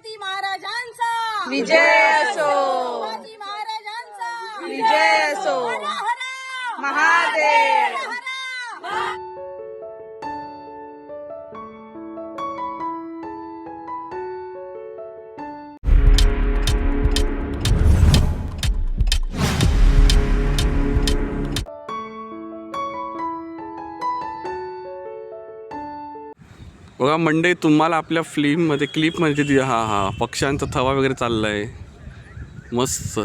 छत्रपती महाराजांचा. विजय असो. शिवाजी महाराजांचा. विजय असो. महादेव. बघा मंडई तुम्हाला आपल्या फिल्ममध्ये क्लिपमध्ये ती हा हा पक्ष्यांचा थवा वगैरे चालला आहे मस्त.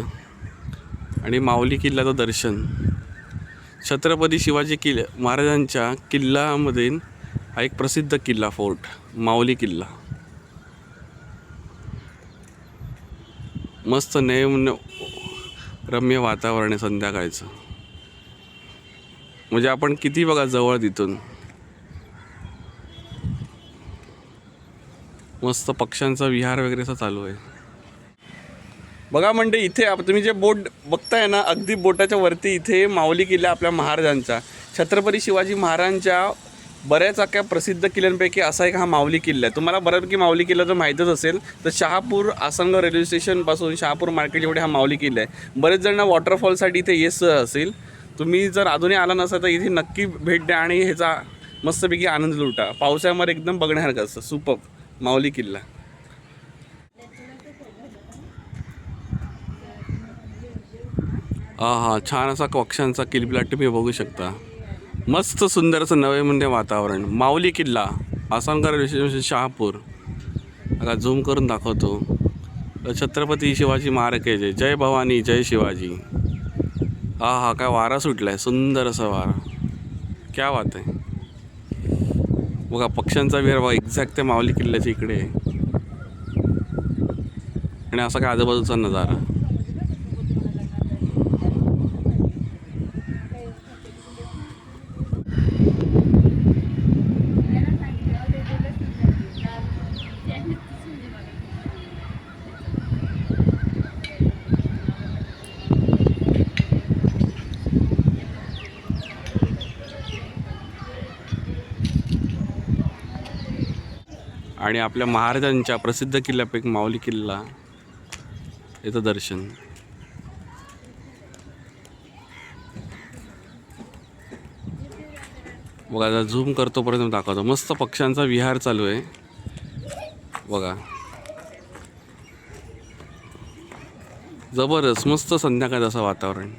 आणि माऊली किल्ल्याचं दर्शन. छत्रपती शिवाजी किल्ला महाराजांच्या किल्ल्यामध्ये हा एक प्रसिद्ध किल्ला फोर्ट माऊली किल्ला. मस्त नेम रम्य वातावरण आहे संध्याकाळचं. म्हणजे आपण किती बघा जवळ तिथून. मस्त पक्ष्यांचा विहार वगैरे असा चालू आहे. बघा म्हणजे इथे आप- तुम्ही जे बोट बघताय ना अगदी बोटाच्या वरती इथे माऊली किल्ला आपल्या महाराजांचा. छत्रपती शिवाजी महाराजांच्या बऱ्याच अख्या प्रसिद्ध किल्ल्यांपैकी असा एक हा माऊली किल्ला आहे. तुम्हाला बऱ्यापैकी माऊली किल्ला जर माहीतच असेल तर शहापूर आसनगाव रेल्वे स्टेशनपासून शहापूर मार्केट एवढे हा माऊली किल्ला आहे. बरेच जण वॉटरफॉलसाठी इथे येस असेल. तुम्ही जर अजूनही आला नसाल तर इथे नक्की भेट द्या आणि ह्याचा मस्तपैकी आनंद लुटा. पावसाळ्यामध्ये एकदम बघण्यासारखं असतं. सुपप माऊली किल्ला. हा हा छान असा कक्षांचा किलबिलाट तुम्ही बघू शकता. मस्त सुंदर असं नवे वातावरण. माऊली किल्ला आसामकर रेल्वे शहापूर. आता झूम करून दाखवतो. छत्रपती शिवाजी महाराजांचे जय भवानी जय शिवाजी. हा हा काय वारा सुटला आहे सुंदर असा वारा. क्या बात आहे. बघा पक्ष्यांचा विहार एक्झॅक्ट त्या माऊली किल्ल्याच्या इकडे आहे. आणि असा काय आजूबाजूचा नजारा. आणि आपल्या महाराजांच्या प्रसिद्ध किल्ल्यापैकी माऊली किल्ला. याचं दर्शन. बघा आता झूम करतोपर्यंत दाखवतो. मस्त पक्ष्यांचा विहार चालू आहे. बघा. जबरदस्त मस्त संध्याकाळचं असं वातावरण.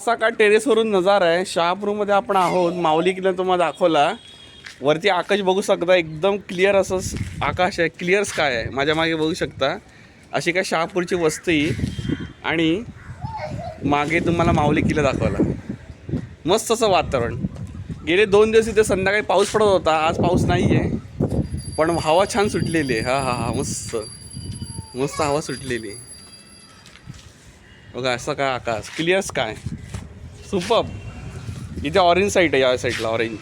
असा का टेरेसवरून नजारा आहे. शहापूरमध्ये आपण आहोत. माऊली किल्ला तुम्हाला दाखवला. वरती आकाश बघू शकता. एकदम क्लिअर असं आकाश आहे. क्लिअर स्काय आहे. माझ्या मागे बघू शकता. अशी काय शहापूरची वस्ती. आणि मागे तुम्हाला माऊली किल्ला दाखवला. मस्त असं वातावरण. गेले दोन दिवस इथे संध्याकाळी पाऊस पडत होता. आज पाऊस नाही आहे पण हवा छान सुटलेली आहे. हा हा हा. मस्त. मस्त हवा सुटलेली बघा असं काय आकाश. क्लिअर स्काय सुपर इथे ऑरेंज साईड आहे या साईडला ऑरेंज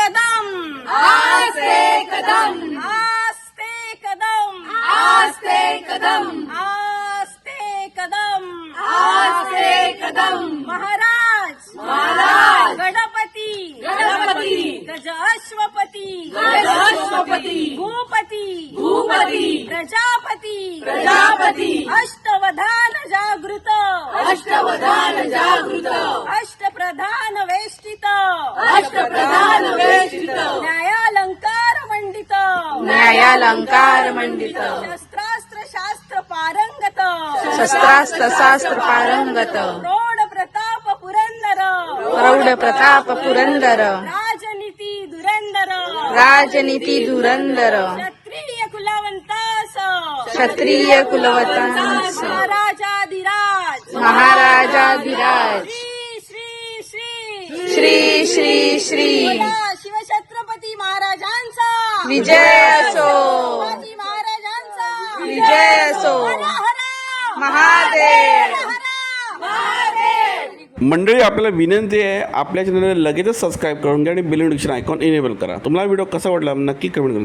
कदम. आस्ते कदम. आस्ते कदम. आस्ते कदम. आस्ते कदम. आस्ते कदम. महाराज. महाराज. गणपती. गणपती. गज अश्वपती. गज अश्वपती. भूपती. भूपती. प्रजापती. प्रजापती. अष्टवधान जागृत. अष्टवधान जागृत. अष्टप्रधान वेष्टित. अष्टप्रधान वेष्टित. न्यायालंकार मंडित. न्यायालंकार मंडित. शस्त्रास्त्र शास्त्र पारंगत. शस्त्रास्त्र शास्त्र पारंगत. प्रौढ प्रताप पुरंदर. प्रौढ प्रताप पुरंदर. राजनीती दुरंदर. राजनीती क्षत्रिय कुलवंतास क्षत्रिय कुलवतांस महाराजाधिराज. महाराजाधिराज. श्री श्री श्री. श्री श्री श्री. बोला शिवछत्रपती महाराजांचा. विजय असो. शिवाजी महाराजांचा. विजय असो. हर हर महादेव. हर हर महादेव. मंडळी आपल्याला विनंती आहे आपल्या चॅनलला लगेचच सबस्क्राईब करून घ्या आणि बिल नोटिफिकेशन आयकॉन इनेबल करा. तुम्हाला व्हिडिओ कसा वाटला नक्की कमेंट करून.